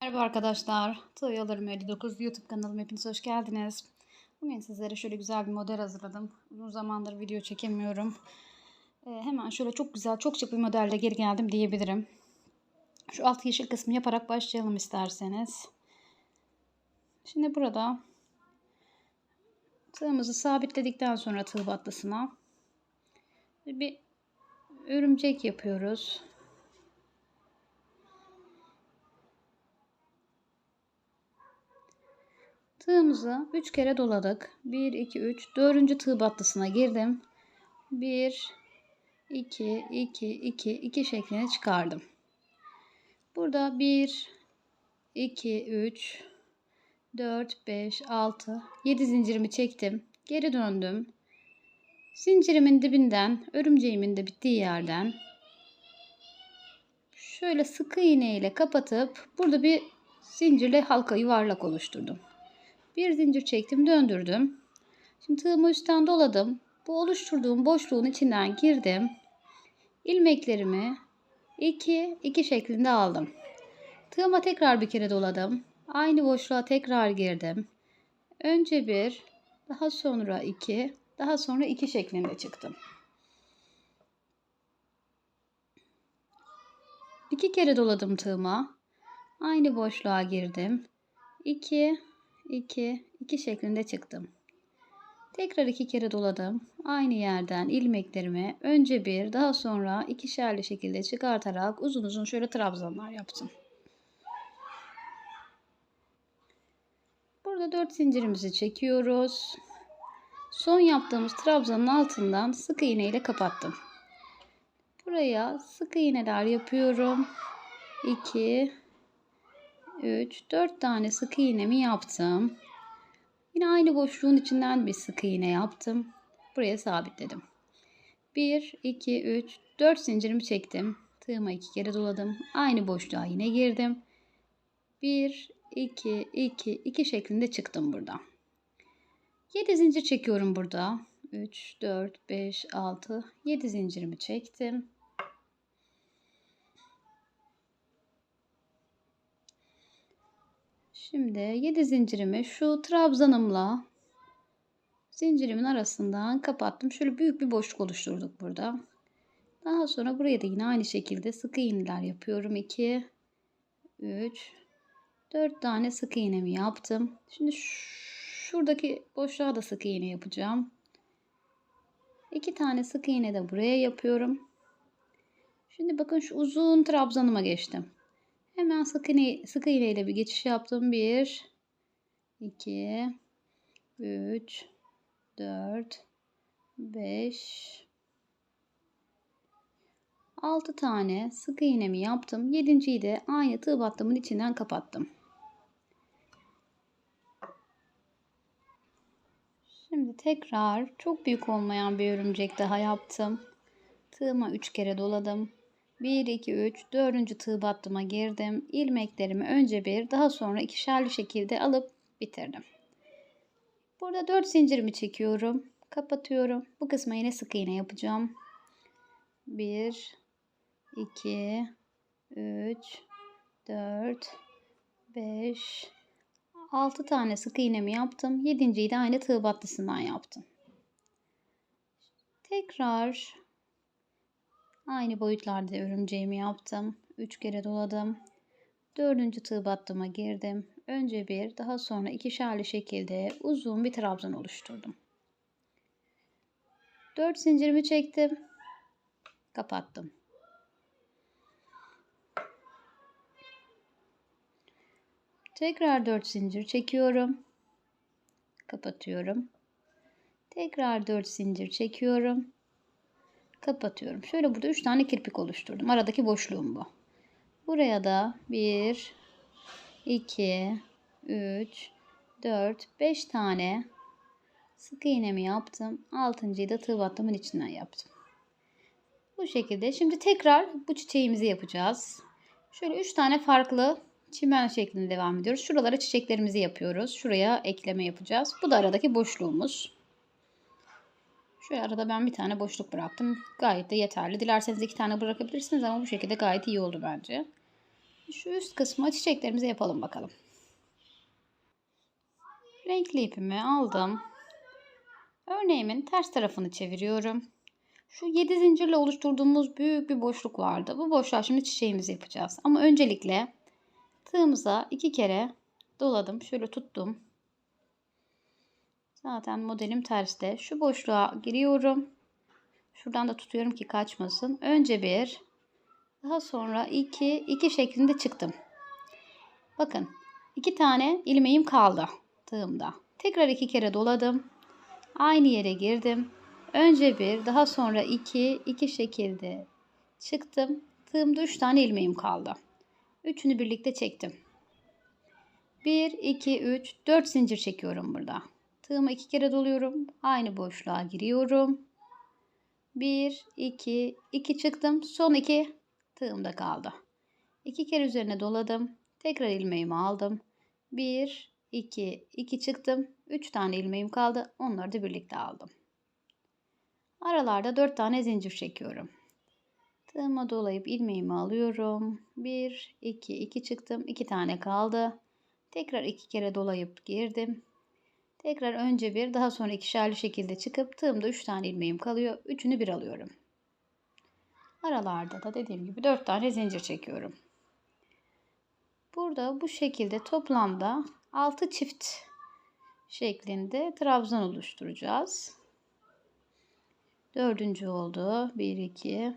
Merhaba arkadaşlar. Tığ Yollarım 59 YouTube kanalıma hepiniz hoş geldiniz. Bugün sizlere şöyle güzel bir model hazırladım. Uzun zamandır video çekemiyorum. Ee, hemen şöyle çok güzel, çok şık bir modelle geri geldim diyebilirim. Şu alt yeşil kısmı yaparak başlayalım isterseniz. Şimdi burada tığımızı sabitledikten sonra tığ battısına bir örümcek yapıyoruz. Tığımızı 3 kere doladık. 1, 2, 3. 4. tığ battısına girdim. 1, 2, 2, 2, 2 şeklinde çıkardım. Burada 1, 2, 3, 4, 5, 6, 7 zincirimi çektim. Geri döndüm. Zincirimin dibinden, örümceğimin de bittiği yerden şöyle sıkı iğne ile kapatıp burada bir zincirle halka yuvarlak oluşturdum. Bir zincir çektim, döndürdüm. Şimdi tığımı üstten doladım. Bu oluşturduğum boşluğun içinden girdim. İlmeklerimi 2 2 şeklinde aldım. Tığıma tekrar bir kere doladım. Aynı boşluğa tekrar girdim. Önce bir, daha sonra iki, daha sonra iki şeklinde çıktım. İki kere doladım tığıma. Aynı boşluğa girdim. 2 2 2 şeklinde çıktım. Tekrar iki kere doladım. Aynı yerden ilmeklerimi önce bir daha sonra ikişerli şekilde çıkartarak uzun uzun şöyle trabzanlar yaptım. Burada 4 zincirimizi çekiyoruz. Son yaptığımız trabzanın altından sık iğne ile kapattım. Buraya sık iğneler yapıyorum. 2 3 4 tane sık iğnemi yaptım. Yine aynı boşluğun içinden bir sık iğne yaptım. Buraya sabitledim. 1 2 3 4 zincirimi çektim. Tığıma iki kere doladım. Aynı boşluğa yine girdim. 1 2 2 2 şeklinde çıktım burada. 7 zincir çekiyorum burada. 3 4 5 6 7 zincirimi çektim. Şimdi 7 zincirimi şu trabzanımla zincirimin arasından kapattım. Şöyle büyük bir boşluk oluşturduk burada. Daha sonra buraya da yine aynı şekilde sık iğneler yapıyorum. 2 3 4 tane sık iğnemi yaptım. Şimdi şuradaki boşluğa da sık iğne yapacağım. 2 tane sık iğne de buraya yapıyorum. Şimdi bakın şu uzun trabzanıma geçtim. Hemen sık iğne, sık iğne ile bir geçiş yaptım. 1 2 3 4 5 6 tane sık iğnemi yaptım. 7.yi de aynı tığ battımın içinden kapattım. Şimdi tekrar çok büyük olmayan bir örümcek daha yaptım. Tığıma 3 kere doladım. 1, 2, 3, 4. tığ battıma girdim. İlmeklerimi önce bir, daha sonra ikişerli şekilde alıp bitirdim. Burada 4 zincirimi çekiyorum. Kapatıyorum. Bu kısma yine sık iğne yapacağım. 1, 2, 3, 4, 5, 6 tane sık iğnemi yaptım. 7.yi de aynı tığ battısından yaptım. Tekrar Aynı boyutlarda örümceğimi yaptım. 3 kere doladım. Dördüncü tığ battıma girdim. Önce bir, daha sonra ikişerli şekilde uzun bir trabzan oluşturdum. 4 zincirimi çektim. Kapattım. Tekrar 4 zincir çekiyorum. Kapatıyorum. Tekrar 4 zincir çekiyorum kapatıyorum. Şöyle burada 3 tane kirpik oluşturdum. Aradaki boşluğum bu. Buraya da 1 2 3 4 5 tane sık iğnemi yaptım. 6.yı da tığ battımın içinden yaptım. Bu şekilde. Şimdi tekrar bu çiçeğimizi yapacağız. Şöyle 3 tane farklı çimen şeklinde devam ediyoruz. Şuralara çiçeklerimizi yapıyoruz. Şuraya ekleme yapacağız. Bu da aradaki boşluğumuz. Şu arada ben bir tane boşluk bıraktım. Gayet de yeterli. Dilerseniz iki tane bırakabilirsiniz ama bu şekilde gayet iyi oldu bence. Şu üst kısmı çiçeklerimizi yapalım bakalım. Renkli ipimi aldım. Örneğimin ters tarafını çeviriyorum. Şu 7 zincirle oluşturduğumuz büyük bir boşluk vardı. Bu boşluğa şimdi çiçeğimizi yapacağız. Ama öncelikle tığımıza iki kere doladım. Şöyle tuttum. Zaten modelim terste. Şu boşluğa giriyorum. Şuradan da tutuyorum ki kaçmasın. Önce bir, daha sonra iki, iki şeklinde çıktım. Bakın iki tane ilmeğim kaldı tığımda. Tekrar iki kere doladım. Aynı yere girdim. Önce bir, daha sonra iki, iki şekilde çıktım. Tığımda üç tane ilmeğim kaldı. Üçünü birlikte çektim. Bir, iki, üç, dört zincir çekiyorum burada. Tığımı iki kere doluyorum. Aynı boşluğa giriyorum. Bir, iki, iki çıktım. Son iki tığımda kaldı. İki kere üzerine doladım. Tekrar ilmeğimi aldım. Bir, iki, iki çıktım. Üç tane ilmeğim kaldı. Onları da birlikte aldım. Aralarda dört tane zincir çekiyorum. Tığıma dolayıp ilmeğimi alıyorum. Bir, iki, iki çıktım. İki tane kaldı. Tekrar iki kere dolayıp girdim. Tekrar önce bir, daha sonra ikişerli şekilde çıkıp tığımda üç tane ilmeğim kalıyor. Üçünü bir alıyorum. Aralarda da dediğim gibi dört tane zincir çekiyorum. Burada bu şekilde toplamda altı çift şeklinde trabzan oluşturacağız. Dördüncü oldu. Bir, iki.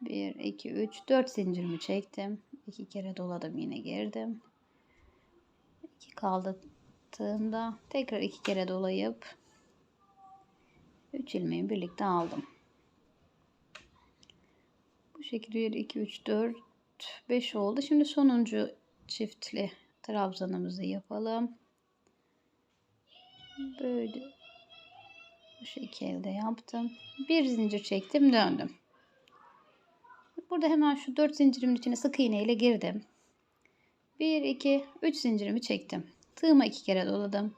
Bir, iki, üç, dört zincirimi çektim. İki kere doladım yine girdim. İki kaldı tığımda. Tekrar iki kere dolayıp 3 ilmeği birlikte aldım. Bu şekilde 1, 2, 3, 4, 5 oldu. Şimdi sonuncu çiftli trabzanımızı yapalım. Böyle bu şekilde yaptım. Bir zincir çektim döndüm. Burada hemen şu 4 zincirimin içine sık iğne ile girdim. 1, 2, 3 zincirimi çektim. Tığıma 2 kere doladım.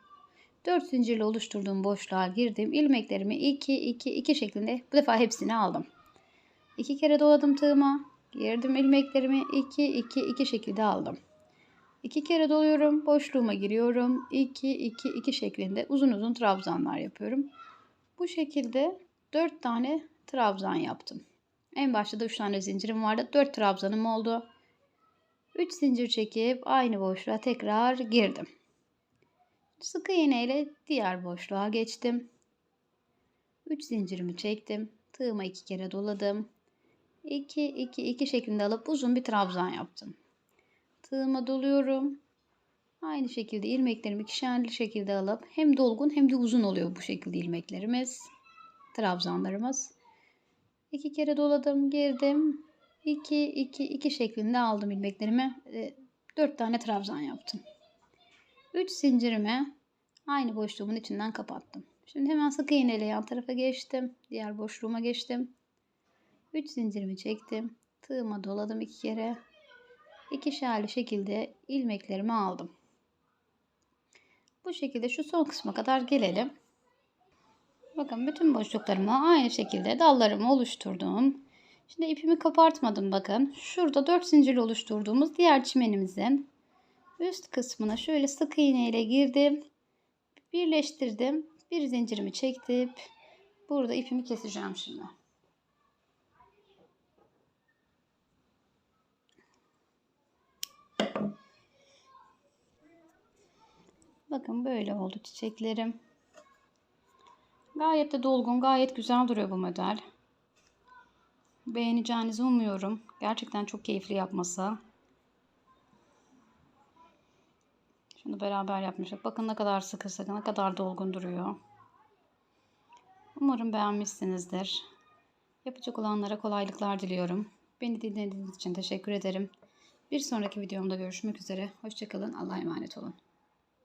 4 zincirle oluşturduğum boşluğa girdim. ilmeklerimi 2 2 2 şeklinde bu defa hepsini aldım. 2 kere doladım tığıma. Girdim ilmeklerimi 2 2 2 şekilde aldım. 2 kere doluyorum. Boşluğuma giriyorum. 2 2 2 şeklinde uzun uzun trabzanlar yapıyorum. Bu şekilde 4 tane trabzan yaptım. En başta da 3 tane zincirim vardı. 4 trabzanım oldu. 3 zincir çekip aynı boşluğa tekrar girdim. Sık iğne ile diğer boşluğa geçtim. 3 zincirimi çektim. Tığıma 2 kere doladım. 2 2 2 şeklinde alıp uzun bir trabzan yaptım. Tığıma doluyorum. Aynı şekilde ilmeklerimi ikişerli şekilde alıp hem dolgun hem de uzun oluyor bu şekilde ilmeklerimiz. Trabzanlarımız. 2 kere doladım, girdim. 2 2 2 şeklinde aldım ilmeklerimi. 4 e, tane trabzan yaptım. 3 zincirimi aynı boşluğumun içinden kapattım. Şimdi hemen sık iğne ile yan tarafa geçtim. Diğer boşluğuma geçtim. 3 zincirimi çektim. Tığıma doladım iki kere. İkişerli şekilde ilmeklerimi aldım. Bu şekilde şu son kısma kadar gelelim. Bakın bütün boşluklarımı aynı şekilde dallarımı oluşturdum. Şimdi ipimi kopartmadım bakın. Şurada 4 zincirli oluşturduğumuz diğer çimenimizin üst kısmına şöyle sık iğne ile girdim. Birleştirdim. Bir zincirimi çektim. Burada ipimi keseceğim şimdi. Bakın böyle oldu çiçeklerim. Gayet de dolgun, gayet güzel duruyor bu model. Beğeneceğinizi umuyorum. Gerçekten çok keyifli yapması. Şunu beraber yapmıştık. Bakın ne kadar sıkı sıkı, ne kadar dolgun duruyor. Umarım beğenmişsinizdir. Yapacak olanlara kolaylıklar diliyorum. Beni dinlediğiniz için teşekkür ederim. Bir sonraki videomda görüşmek üzere. Hoşçakalın. Allah'a emanet olun.